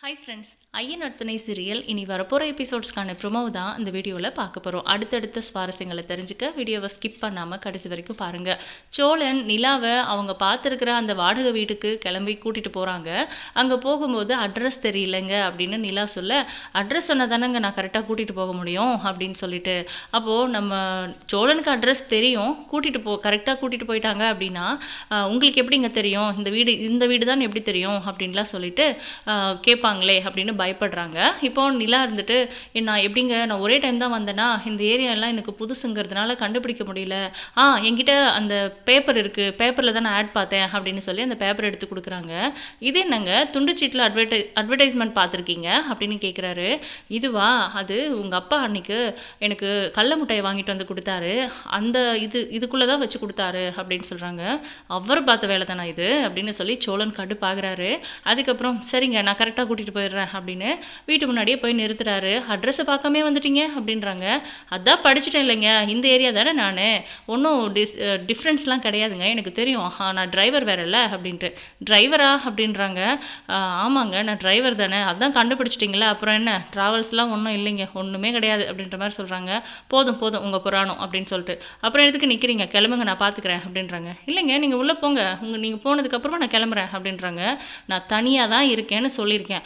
Hi friends ஐயன் அர்த்தனை serial இனி வரப்போகிற எபிசோட்ஸ்க்கான ப்ரொமோ தான் இந்த வீடியோவில் பார்க்க போகிறோம் அடுத்தடுத்த சுவாரஸ்யங்களை தெரிஞ்சுக்க வீடியோவை ஸ்கிப் பண்ணாமல் கடைசி வரைக்கும் பாருங்கள் சோழன் நிலாவை அவங்க பார்த்துருக்கிற அந்த வாடகை வீட்டுக்கு கிளம்பி கூட்டிகிட்டு போகிறாங்க அங்கே போகும்போது அட்ரஸ் தெரியலங்க அப்படின்னு நிலா சொல்ல அட்ரஸ் சொன்னால் தானேங்க நான் கரெக்டாக கூட்டிகிட்டு போக முடியும்? அப்படின்னு சொல்லிட்டு. அப்போது நம்ம சோழனுக்கு அட்ரஸ் தெரியும். கூட்டிகிட்டு போ கரெக்டாக கூட்டிகிட்டு போயிட்டாங்க அப்படின்னா உங்களுக்கு எப்படிங்க தெரியும்? இந்த வீடு இந்த வீடு தான் எப்படி தெரியும்? அப்படின்லாம் சொல்லிட்டு ஆஹ், கேட்பாங்களே அப்படின்னு பயப்படுறாங்க. இப்போ நிலா இருந்துட்டு நான் எப்படிங்க? நான் ஒரே டைம் தான் வந்தேன்னா இந்த ஏரியாலாம் எனக்கு புதுசுங்கிறதுனால கண்டுபிடிக்க முடியல. ஆ என்கிட்ட அந்த பேப்பர் இருக்குது பேப்பரில் தான் நான் ஆட் பார்த்தேன் அப்படின்னு சொல்லி அந்த பேப்பர் எடுத்து கொடுக்குறாங்க. இது என்னங்க? துண்டுச்சீட்டில் அட்வர்டை அட்வர்டைஸ்மெண்ட் பார்த்துருக்கீங்க? அப்படின்னு கேட்குறாரு இதுவா? அது உங்கள் அப்பா அன்னைக்கு எனக்கு கடல முட்டையை வாங்கிட்டு வந்து கொடுத்தாரு. அந்த இது இதுக்குள்ளே தான் வச்சு கொடுத்தாரு அப்படின்னு சொல்கிறாங்க அவர் பார்த்த வேலை தானே இது? அப்படின்னு சொல்லி சோழன் கடுப்பாகிறாரு. அதுக்கப்புறம் சரிங்க நான் கரெக்டாக கூட்டிகிட்டு போயிடுறேன் அப்படின்னு வீட்டு முன்னாடியே போய் நிறுத்துறாரு. அட்ரஸை பார்க்காமே வந்துட்டீங்க அப்படின்றாங்க. அதான் படிச்சுட்டேன் இல்லைங்க. இந்த ஏரியா தானே நான். ஒன்றும் டிஸ் டிஃப்ரென்ஸ்லாம் கிடையாதுங்க. எனக்கு தெரியும். நான் டிரைவர் வேறல்ல அப்படின்ட்டு. டிரைவரா அப்படின்றாங்க. ஆமாங்க. நான் டிரைவர் தானே. அதான் கண்டுபிடிச்சிட்டிங்களா. அப்புறம் என்ன? ட்ராவல்ஸ்லாம் ஒன்றும் இல்லைங்க. ஒன்றுமே கிடையாது அப்படின்ற மாதிரி சொல்கிறாங்க போதும் போதும். உங்கள் புராணம் அப்படின்னு சொல்லிட்டு. அப்புறம் எதுக்கு நிற்கிறீங்க கிளம்புங்க. நான் பார்த்துக்கிறேன் அப்படின்றாங்க. இல்லைங்க. நீங்கள் உள்ளே போங்க. உங்கள் நீங்கள் போனதுக்கப்புறமா நான் கிளம்புறேன் அப்படின்றாங்க. நான் தனியாக தான் இருக்கேன்னு சொல்லியிருக்கேன்.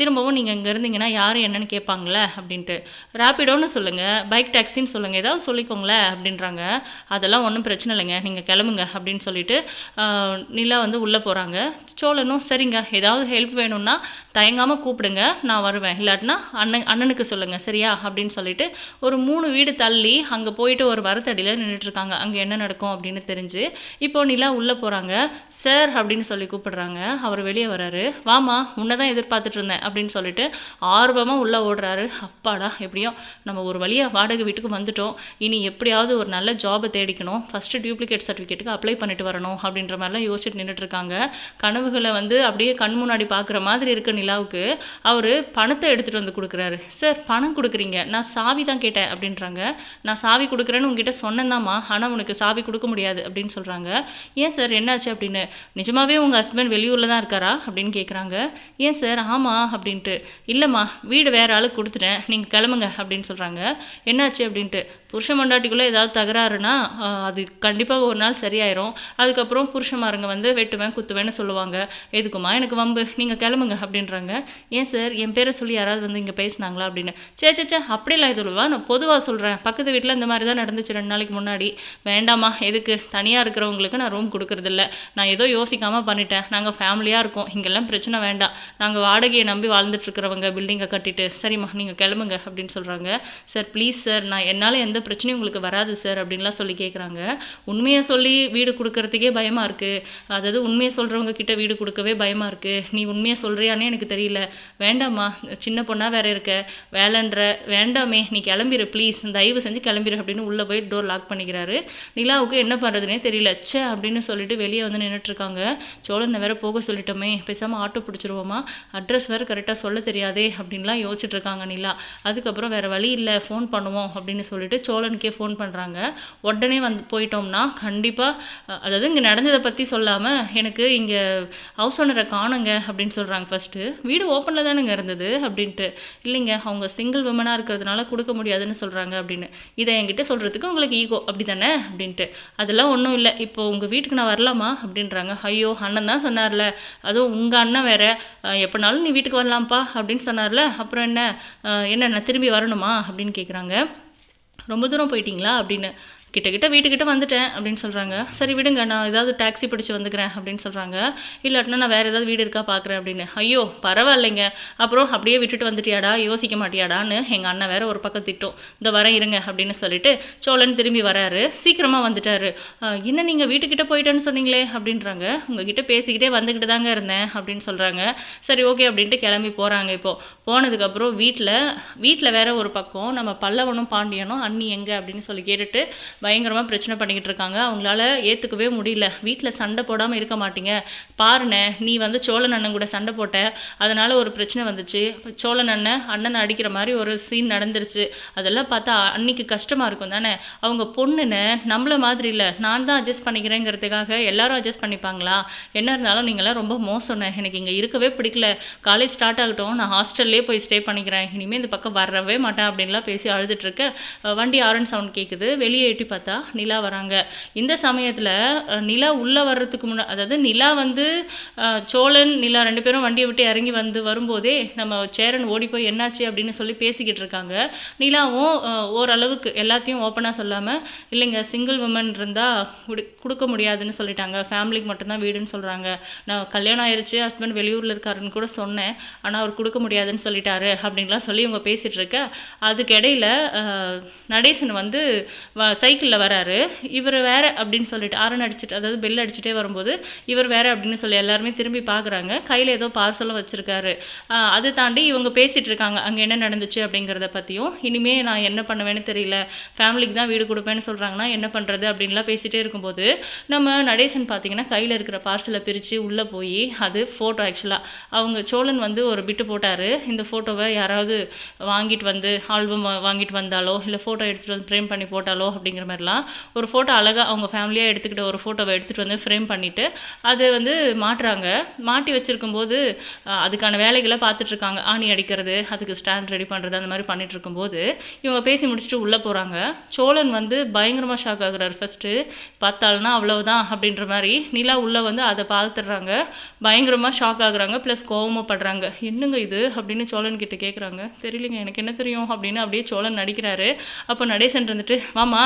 திரும்பவும் நீங்கள் இங்கே இருந்தீங்கன்னா யார் என்னன்னு கேட்பாங்களே அப்படின்ட்டு. ரேப்பிடோன்னு சொல்லுங்கள் பைக் டாக்ஸின்னு சொல்லுங்கள் ஏதாவது சொல்லிக்கோங்களேன் அப்படின்றாங்க. அதெல்லாம் ஒன்றும் பிரச்சனை இல்லைங்க நீங்கள் கிளம்புங்க அப்படின்னு சொல்லிட்டு நிலா வந்து உள்ளே போகிறாங்க சோழனும் சரிங்க ஏதாவது ஹெல்ப் வேணும்னா தயங்காமல் கூப்பிடுங்க நான் வருவேன். இல்லாட்டினா அண்ணன் அண்ணனுக்கு சொல்லுங்கள் சரியா? அப்படின்னு சொல்லிட்டு ஒரு மூணு வீடு தள்ளி அங்கே போயிட்டு ஒரு வரத்தடியில் நின்றுட்டுருக்காங்க அங்கே என்ன நடக்கும் அப்படின்னு தெரிஞ்சு இப்போ நிலா உள்ளே போகிறாங்க சார் அப்படின்னு சொல்லி கூப்பிடுறாங்க. அவர் வெளியே வராரு. வாமா உன்னை தான் எதிர்பார்த்துட்டு இருந்தேன். அப்படின்னு சொல்லிட்டு ஆர்வமாக உள்ளே ஓடுறாரு. அப்பாடா எப்படியோ நம்ம ஒரு வழியாக வாடகை வீட்டுக்கு வந்துட்டோம். இனி எப்படியாவது ஒரு நல்ல ஜாபை தேடிக்கணும். ஃபஸ்ட்டு டியூப்ளிகேட் சர்டிஃபிகேட்டுக்கு அப்ளை பண்ணிட்டு வரணும் அப்படின்ற மாதிரிலாம் யோசிச்சுட்டு நின்றுட்டு இருக்காங்க கனவுகளை வந்து அப்படியே கண் முன்னாடி பார்க்குற மாதிரி இருக்க நிலாவுக்கு. அவர் பணத்தை எடுத்துகிட்டு வந்து கொடுக்குறாரு. சார் பணம் கொடுக்குறீங்க. நான் சாவி தான் கேட்டேன் அப்படின்றாங்க. நான் சாவி கொடுக்குறேன்னு உங்ககிட்ட சொன்னேன்தாம்மா ஆனால் உனக்கு சாவி கொடுக்க முடியாது அப்படின்னு சொல்கிறாங்க ஏன் சார்? என்னாச்சு? அப்படின்னு. நிஜமாவே உங்கள் ஹஸ்பண்ட் வெளியூரில் தான் இருக்காரா? அப்படின்னு கேட்குறாங்க ஏன் சார்? ஆமாம் அப்படின்ட்டு. இல்லைம்மா வீடு வேறு ஆளுக்கு கொடுத்துட்டேன் நீங்கள் கிளம்புங்க அப்படின்னு சொல்கிறாங்க என்னாச்சு அப்படின்ட்டு. புருஷ மண்டாட்டிக்குள்ளே ஏதாவது தகராறுனா அது கண்டிப்பாக ஒரு நாள் சரியாயிரும். அதுக்கப்புறம் புருஷமாருங்க வந்து வெட்டுவேன் குத்துவேன்னு சொல்லுவாங்க. எதுக்குமா எனக்கு வம்பு நீங்கள் கிளம்புங்க அப்படின்றாங்க. ஏன் சார் என் பேரை சொல்லி யாராவது வந்து இங்கே பேசுனாங்களா அப்படின்னு. சே சே சே அப்படிலாம் இதுவா நான் பொதுவாக சொல்கிறேன் பக்கத்து வீட்டில் இந்த மாதிரி தான் நடந்துச்சு ரெண்டு நாளைக்கு முன்னாடி. வேண்டாம்மா எதுக்கு? தனியாக இருக்கிறவங்களுக்கு நான் ரூம் கொடுக்கறதில்ல. நான் ஏதோ யோசிக்காமல் பண்ணிட்டேன். நாங்கள் ஃபேமிலியாக இருக்கோம். இங்கெல்லாம் பிரச்சனை வேண்டாம். நாங்கள் வாடகையை நம்பி நம்பி வாழ்ந்துட்டுருக்கிறவங்க பில்டிங்கை கட்டிட்டு சரிம்மா நீங்கள் கிளம்புங்க அப்படின்னு சொல்கிறாங்க சார் ப்ளீஸ் சார் நான் என்னால் எந்த பிரச்சனையும் உங்களுக்கு வராது சார் அப்படின்லாம் சொல்லி கேட்குறாங்க உண்மையை சொல்லி வீடு கொடுக்கறதுக்கே பயமாக இருக்குது அதாவது உண்மையை சொல்கிறவங்க கிட்ட வீடு கொடுக்கவே பயமாக இருக்குது நீ உண்மையை சொல்கிறியானே எனக்கு தெரியல. வேண்டாம்மா சின்ன பொண்ணாக வேற இருக்க. வேலைன்ற வேண்டாமே நீ கிளம்பிரு ப்ளீஸ் தயவு செஞ்சு கிளம்பிடு அப்படின்னு உள்ளே போய் டோர் லாக் பண்ணிக்கிறாரு. நிலாவுக்கு என்ன பண்ணுறதுனே தெரியல. ச்சே அப்படின்னு சொல்லிட்டு வெளியே வந்து நின்றுட்டுருக்காங்க சோழனை வேற போக சொல்லிட்டோமே பேசாமல் ஆட்டோ பிடிச்சிருவோமா? அட்ரஸ் வேறு கரெக்டாக சொல்ல தெரியாதே அப்படின்லாம் யோசிச்சுட்டு இருக்காங்க நிலா. அதுக்கப்புறம் வேறு வழி இல்லை ஃபோன் பண்ணுவோம் அப்படின்னு சொல்லிட்டு சோழனுக்கே ஃபோன் பண்ணுறாங்க உடனே வந்து போயிட்டோம்னா கண்டிப்பாக அதாவது இங்கே நடந்ததை பற்றி சொல்லாமல் எனக்கு இங்கே ஹவுஸ் ஓனரை காணுங்க அப்படின்னு சொல்கிறாங்க ஃபஸ்ட்டு வீடு ஓப்பனில் தானுங்க இருந்தது அப்படின்ட்டு. இல்லைங்க அவங்க சிங்கிள் விமனாக இருக்கிறதுனால கொடுக்க முடியாதுன்னு சொல்கிறாங்க அப்படின்னு. இதை என்கிட்ட சொல்கிறதுக்கு உங்களுக்கு ஈகோ அப்படி தானே அப்படின்ட்டு. அதெல்லாம் ஒன்றும் இல்லை இப்போ உங்கள் வீட்டுக்கு நான் வரலாமா அப்படின்றாங்க. ஐயோ அண்ணன் தான் சொன்னார்ல. அதுவும் உங்கள் அண்ணன் வேற. அஹ், எப்போனாலும் நீ வீட்டுக்கு வரலாம்ப்பா அப்படின்னு சொன்னார்ல. அப்புறம் என்ன? என்ன நான் திரும்பி வரணுமா? அப்படின்னு கேட்குறாங்க ரொம்ப தூரம் போயிட்டீங்களா? அப்படின்னு. கிட்ட கிட்ட வீட்டுக்கிட்ட வந்துட்டேன் அப்படின்னு சொல்கிறாங்க சரி விடுங்க நான் ஏதாவது டாக்ஸி பிடிச்சி வந்துக்கிறேன் அப்படின்னு சொல்கிறாங்க இல்லாட்டினா நான் வேறு ஏதாவது வீடு இருக்கா பார்க்குறேன் அப்படின்னு. ஐயோ பரவாயில்லைங்க. அப்புறம் அப்படியே விட்டுட்டு வந்துட்டியாடா யோசிக்க மாட்டியாடான்னு எங்கள் அண்ணன் வேறு ஒரு பக்கம் திட்டம். இந்த வரேன் இருங்க அப்படின்னு சொல்லிட்டு சோழன் திரும்பி வராரு. சீக்கிரமாக வந்துட்டாரு. என்ன நீங்கள் வீட்டுக்கிட்ட போயிட்டேன்னு சொன்னீங்களே? அப்படின்றாங்க. உங்ககிட்ட பேசிக்கிட்டே வந்துக்கிட்டு தாங்க இருந்தேன் அப்படின்னு சொல்கிறாங்க சரி ஓகே அப்படின்ட்டு கிளம்பி போகிறாங்க இப்போது போனதுக்கப்புறம் வீட்டில் வீட்டில் வேற ஒரு பக்கம் நம்ம பல்லவனும் பாண்டியனும் அண்ணி எங்கே? அப்படின்னு சொல்லி கேட்டுட்டு பயங்கரமாக பிரச்சனை பண்ணிக்கிட்டு இருக்காங்க. அவங்களால ஏற்றுக்கவே முடியல. வீட்டில் சண்டை போடாமல் இருக்க மாட்டீங்க. பாருண்ணே நீ வந்து சோழன் அண்ணன் கூட சண்டை போட்ட. அதனால் ஒரு பிரச்சனை வந்துச்சு. சோழன் அண்ணன் அண்ணனை அடிக்கிற மாதிரி ஒரு சீன் நடந்துருச்சு. அதெல்லாம் பார்த்தா அன்னைக்கு கஷ்டமாக இருக்கும் தானே? அவங்க பொண்ணுன்னு நம்மள மாதிரி இல்லை. நான் தான் அட்ஜஸ்ட் பண்ணிக்கிறேங்கிறதுக்காக எல்லாரும் அட்ஜஸ்ட் பண்ணிப்பாங்களா? என்ன இருந்தாலும் நீங்களாம் ரொம்ப மோசம்ண்ணே. எனக்கு இங்கே இருக்கவே பிடிக்கல. காலேஜ் ஸ்டார்ட் ஆகட்டும். நான் ஹாஸ்டல்லே போய் ஸ்டே பண்ணிக்கிறேன். இனிமேல் இந்த பக்கம் வரவே மாட்டேன் அப்படின்லாம் பேசி அழுதுட்டு இருக்க. வண்டி ஆரன் சவுண்ட் கேட்குது வெளியே எட்டி பார்த்தா நிலா வராங்க. இந்த சமயத்தில் நிலா உள்ளே வர்றதுக்கு முன்னா அதாவது நிலா வந்து சோழன் நிலா ரெண்டு பேரும் வண்டியை விட்டு இறங்கி வந்து வரும்போதே நம்ம சேரன் ஓடி போய் என்னாச்சு அப்படின்னு சொல்லி பேசிக்கிட்டு இருக்காங்க. நிலாவும் ஓரளவுக்கு எல்லாத்தையும் ஓப்பனாக சொல்லாமல் இல்லைங்க சிங்கிள் உமன் இருந்தால் குடு கொடுக்க முடியாதுன்னு சொல்லிட்டாங்க. ஃபேமிலிக்கு மட்டும்தான் வீடுன்னு சொல்கிறாங்க நான் கல்யாணம் ஆயிடுச்சு ஹஸ்பண்ட் வெளியூரில் இருக்காருன்னு கூட சொன்னேன். ஆனால் அவர் கொடுக்க முடியாதுன்னு சொல்லிட்டாரு அப்படின்லாம் சொல்லி இவங்க பேசிகிட்டு இருக்க. அதுக்கு இடையில நடேசன் வந்து சைக்கிள் சைக்கிளில் வராரு. இவர் வேற அப்படின்னு சொல்லிட்டு ஆரன் அடிச்சுட்டு அதாவது பெல் அடிச்சுட்டே வரும்போது இவர் வேற அப்படின்னு சொல்லி எல்லாருமே திரும்பி பார்க்குறாங்க கையில் ஏதோ பார்சலும் வச்சுருக்காரு. அது தாண்டி இவங்க பேசிகிட்டு இருக்காங்க. அங்கே என்ன நடந்துச்சு அப்படிங்கிறத பற்றியும் இனிமேல் நான் என்ன பண்ணுவேன்னு தெரியல. ஃபேமிலிக்கு தான் வீடு கொடுப்பேன்னு சொல்கிறாங்கன்னா என்ன பண்ணுறது அப்படின்லாம் பேசிகிட்டே இருக்கும்போது நம்ம நடேசன் பார்த்தீங்கன்னா கையில் இருக்கிற பார்சலை பிரித்து உள்ளே போய் அது ஃபோட்டோ ஆக்சுவலாக அவங்க சோழன் வந்து ஒரு பிட்டு போட்டார். இந்த ஃபோட்டோவை யாராவது வாங்கிட்டு வந்து ஆல்பம் வாங்கிட்டு வந்தாலோ இல்லை ஃபோட்டோ எடுத்துகிட்டு வந்து ஃப்ரேம் பண்ணி போட்டாலோ அப்படிங்கிற மாதிரிலாம் ஒரு ஃபோட்டோ அழகாக அவங்க ஃபேமிலியாக எடுத்துக்கிட்ட ஒரு ஃபோட்டோவை எடுத்துகிட்டு வந்து ஃப்ரேம் பண்ணிவிட்டு அதை வந்து மாட்டுறாங்க. மாட்டி வச்சிருக்கும் போது அதுக்கான வேலைகளை பார்த்துட்ருக்காங்க ஆணி அடிக்கிறது அதுக்கு ஸ்டாண்ட் ரெடி பண்ணுறது அந்த மாதிரி பண்ணிட்டு இருக்கும்போது இவங்க பேசி முடிச்சுட்டு உள்ளே போகிறாங்க சோழன் வந்து பயங்கரமாக ஷாக் ஆகுறாரு ஃபஸ்ட்டு பார்த்தாள்னா அவ்வளவுதான் அப்படின்ற மாதிரி நிலா உள்ளே வந்து அதை பார்த்துடுறாங்க. பயங்கரமாக ஷாக் ஆகுறாங்க ப்ளஸ் கோவமப்படுறாங்க என்னங்க இது அப்படின்னு சோழன் கிட்ட கேட்குறாங்க தெரியலங்க எனக்கு என்ன தெரியும் அப்படின்னு அப்படியே சோழன் நடிக்கிறாரு. அப்போ நடேசன் இருந்துட்டு வாமா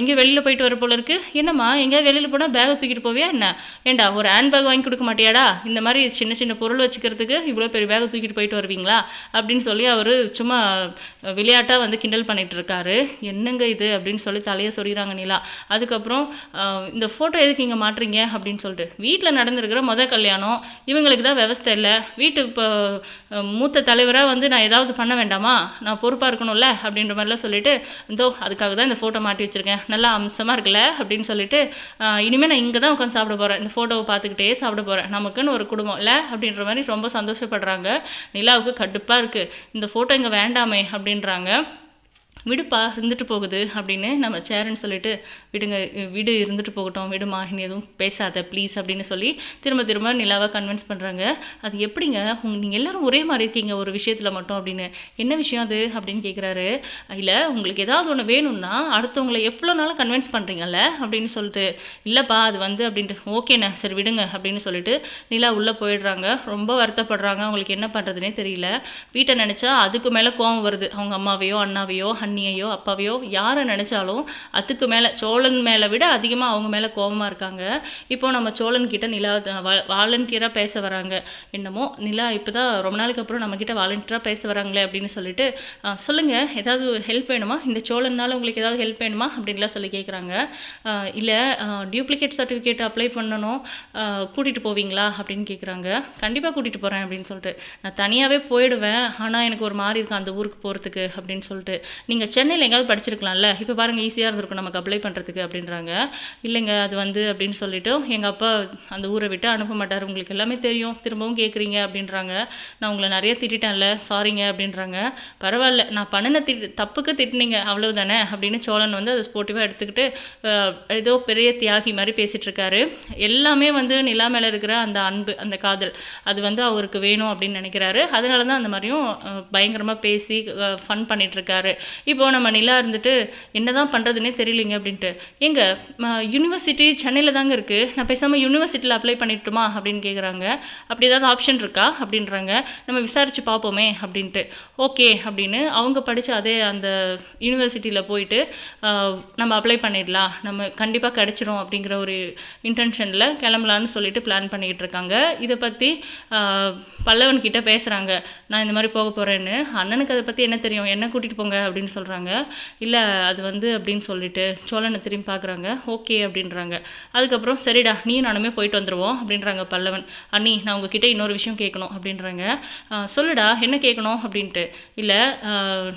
எங்கே வெளியில் போயிட்டு வர போல இருக்குது என்னம்மா எங்கேயாவது வெளியில் போனால் பேகை தூக்கிட்டு போவியா என்ன? ஏண்டா ஒரு ஹேண்ட் பேக் வாங்கி கொடுக்க மாட்டியாடா? இந்த மாதிரி சின்ன சின்ன பொருள் வச்சுக்கிறதுக்கு இவ்வளோ பெரிய பேகை தூக்கிட்டு போயிட்டு வருவீங்களா? அப்படின்னு சொல்லி அவர் சும்மா விளையாட்டாக வந்து கிண்டல் பண்ணிகிட்டு இருக்காரு. என்னங்க இது? அப்படின்னு சொல்லி தலையை சொல்லிடுறாங்க நிலா. அதுக்கப்புறம் இந்த ஃபோட்டோ எதுக்கு இங்கே மாட்டுறீங்க? அப்படின்னு சொல்லிட்டு வீட்டில் நடந்திருக்கிற முத கல்யாணம் இவங்களுக்கு தான் விவஸ்தை இல்லை. வீட்டு இப்போ மூத்த தலைவராக வந்து நான் ஏதாவது பண்ண வேண்டாமா? நான் பொறுப்பாக இருக்கணும்ல? அப்படின்ற மாதிரிலாம் சொல்லிட்டு இதோ அதுக்காக தான் இந்த ஃபோட்டோ மாட்டி வச்சிருக்கேன். நல்லா அம்சமாக இருக்குல்ல அப்படின்னு சொல்லிட்டு இனிமேல் நான் இங்கே தான் உட்காந்து சாப்பிட போகிறேன் இந்த ஃபோட்டோவை பார்த்துக்கிட்டே சாப்பிட போகிறேன் நமக்குன்னு ஒரு குடும்பம் இல்லை? அப்படின்ற மாதிரி ரொம்ப சந்தோஷப்படுறாங்க. நிலாவுக்கு கடுப்பாக இருக்குது இந்த ஃபோட்டோ இங்கே வேண்டாமே அப்படின்றாங்க. விடுப்பா இருந்துட்டு போகுது அப்படின்னு நம்ம சேருன்னு சொல்லிட்டு விடுங்க வீடு விடு இருந்துட்டு போகட்டும் விடுமா இனி எதுவும் பேசாத ப்ளீஸ் அப்படின்னு சொல்லி திரும்ப திரும்ப நிலாவை கன்வின்ஸ் பண்ணுறாங்க அது எப்படிங்க? உங் நீங்கள் எல்லோரும் ஒரே மாதிரி இருக்கீங்க ஒரு விஷயத்தில் மட்டும் அப்படின்னு. என்ன விஷயம் அது? அப்படின்னு கேட்குறாரு இல்லை உங்களுக்கு ஏதாவது ஒன்று வேணும்னா அடுத்தவங்களை எவ்வளோ நாளும் கன்வின்ஸ் பண்ணுறீங்கல்ல அப்படின்னு சொல்லிட்டு. இல்லைப்பா அது வந்து அப்படின்ட்டு. ஓகேண்ணே சரி விடுங்க அப்படின்னு சொல்லிட்டு நிலா உள்ளே போயிடுறாங்க. ரொம்ப வருத்தப்படுறாங்க. அவங்களுக்கு என்ன பண்ணுறதுனே தெரியல. வீட்டை நினச்சா அதுக்கு மேலே கோவம் வருது. அவங்க அம்மாவையோ அண்ணாவையோ அண்ணியையோ அப்பாவையோ யாரை நினச்சாலும் அதுக்கு மேலே சோழன் மேலே விட அதிகமாக அவங்க மேலே கோவமாக இருக்காங்க. இப்போ நம்ம சோழன் கிட்ட நிலா வாலண்டியராக பேச வராங்க. என்னமோ நிலா இப்போ தான் ரொம்ப நாளைக்கு அப்புறம் நம்மக்கிட்ட வாலண்டியராக பேச வராங்களே அப்படின்னு சொல்லிட்டு சொல்லுங்கள் ஏதாவது ஹெல்ப் வேணுமா? இந்த சோழனால உங்களுக்கு ஏதாவது ஹெல்ப் வேணுமா? அப்படின்லாம் சொல்லி கேட்குறாங்க இல்லை டியூப்ளிகேட் சர்டிஃபிகேட் அப்ளை பண்ணணும். கூட்டிகிட்டு போவீங்களா? அப்படின்னு கேட்குறாங்க கண்டிப்பாக கூட்டிகிட்டு போகிறேன் அப்படின்னு சொல்லிட்டு. நான் தனியாகவே போயிடுவேன். ஆனால் எனக்கு ஒரு மாதிரி இருக்கும் அந்த ஊருக்கு போகிறதுக்கு அப்படின்னு சொல்லிட்டு. நீங்கள் சென்னையில் எங்கேயாவது படிச்சிருக்கலாம்ல? இப்போ பாருங்கள் ஈஸியாக இருந்திருக்கும் நமக்கு அப்ளை பண்ணுறதுக்கு அப்படின்றாங்க. இல்லைங்க அது வந்து அப்படின்னு சொல்லிவிட்டு எங்கள் அப்பா அந்த ஊரை விட்டு அனுப்ப மாட்டார். உங்களுக்கு எல்லாமே தெரியும். திரும்பவும் கேட்குறீங்க அப்படின்றாங்க. நான் உங்களை நிறைய திட்டிட்டேன்ல. சாரிங்க அப்படின்றாங்க. பரவாயில்ல நான் பண்ணின திட்டு தப்புக்கு திட்டினீங்க. அவ்வளவுதானே? அப்படின்னு சோழன் வந்து அதை ஸ்போர்ட்டிவாக எடுத்துக்கிட்டு ஏதோ பெரிய தியாகி மாதிரி பேசிட்டு இருக்காரு எல்லாமே வந்து நிலா மேலே இருக்கிற அந்த அன்பு அந்த காதல் அது வந்து அவருக்கு வேணும் அப்படின்னு நினைக்கிறாரு. அதனால தான் அந்த மாதிரியும் பயங்கரமாக பேசி ஃபன் பண்ணிகிட்ருக்காரு இப்போது நம்ம நிலா இருந்துட்டு என்னதான் பண்ணுறதுனே தெரியலிங்க அப்படின்ட்டு. எங்க யூனிவர்சிட்டி சென்னையில் தாங்க இருக்குது நான் பேசாமல் யூனிவர்சிட்டியில் அப்ளை பண்ணிட்டுமா அப்படின்னு கேட்குறாங்க அப்படி ஏதாவது ஆப்ஷன் இருக்கா? அப்படின்றாங்க. நம்ம விசாரித்து பார்ப்போமே அப்படின்ட்டு. ஓகே அப்படின்னு அவங்க படித்த அதே அந்த யூனிவர்சிட்டியில் போயிட்டு நம்ம அப்ளை பண்ணிடலாம். நம்ம கண்டிப்பாக கிடச்சிரும் அப்படிங்கிற ஒரு இன்டென்ஷனில் கிளம்பலான்னு சொல்லிட்டு பிளான் பண்ணிக்கிட்டு இருக்காங்க. இதை பற்றி பல்லவன்கிட்ட பேசுகிறாங்க நான் இந்த மாதிரி போக போகிறேன்னு அண்ணனுக்கு அதை பற்றி என்ன தெரியும்? என்ன கூட்டிகிட்டு போங்க? அப்படின்னு சொல்கிறாங்க இல்லை அது வந்து அப்படின்னு சொல்லிட்டு சோழனை திரும்பி பார்க்குறாங்க. ஓகே அப்படின்றாங்க. அதுக்கப்புறம் சரிடா நீ நானுமே போயிட்டு வந்துடுவோம் அப்படின்றாங்க பல்லவன். அண்ணி நான் உங்ககிட்ட இன்னொரு விஷயம் கேட்கணும் அப்படின்றாங்க. சொல்லுடா என்ன கேட்கணும் அப்படின்ட்டு. இல்லை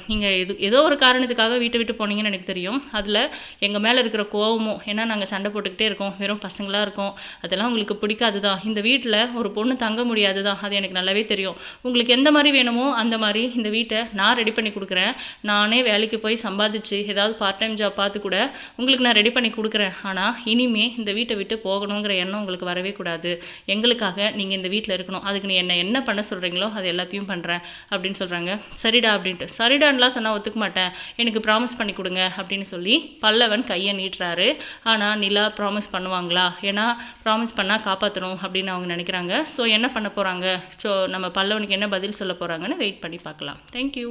நீங்கள் எது ஏதோ ஒரு காரணத்துக்காக வீட்டை விட்டு போனீங்கன்னு எனக்கு தெரியும். அதில் எங்கள் மேலே இருக்கிற கோவமும் ஏன்னா நாங்கள் சண்டை போட்டுக்கிட்டே இருக்கோம் வெறும் பசங்களாக இருக்கோம். அதெல்லாம் உங்களுக்கு பிடிக்காது தான் இந்த வீட்டில் ஒரு பொண்ணு தங்க முடியாது தான் அது எனக்கு நல்லாவே தெரியும். உங்களுக்கு எந்த மாதிரி வேணுமோ அந்த மாதிரி இந்த வீட்டை நான் ரெடி பண்ணி கொடுக்குறேன். நானே வேலைக்கு போய் சம்பாதிச்சு ஏதாவது பார்ட் டைம் ஜாப் பார்த்து கூட உங்களுக்கு நான் ரெடி பண்ணி கொடுக்குறேன். ஆனால் இனிமே இந்த வீட்டை விட்டு போகணுங்கிற எண்ணம் உங்களுக்கு வரவே கூடாது. எங்களுக்காக நீங்கள் இந்த வீட்டில் இருக்கணும். அதுக்கு நீ என்ன என்ன பண்ண சொல்கிறீங்களோ அது எல்லாத்தையும் பண்ணுறேன் அப்படின்னு சொல்கிறாங்க சரிடா அப்படின்ட்டு. சரிடான்லாம் சொன்னால் ஒத்துக்க மாட்டேன். எனக்கு ப்ராமிஸ் பண்ணி கொடுங்க அப்படின்னு சொல்லி பல்லவன் கையை நீட்டுறாரு. ஆனால் நிலா ப்ராமிஸ் பண்ணுவாங்களா? ஏன்னா ப்ராமிஸ் பண்ணால் காப்பாற்றணும் அப்படின்னு அவங்க நினைக்கிறாங்க. ஸோ என்ன பண்ண போகிறாங்க ஸோ நம்ம பல்லவனுக்கு என்ன பதில் சொல்ல போகிறாங்கன்னு வெயிட் பண்ணி பார்க்கலாம். தேங்க்யூ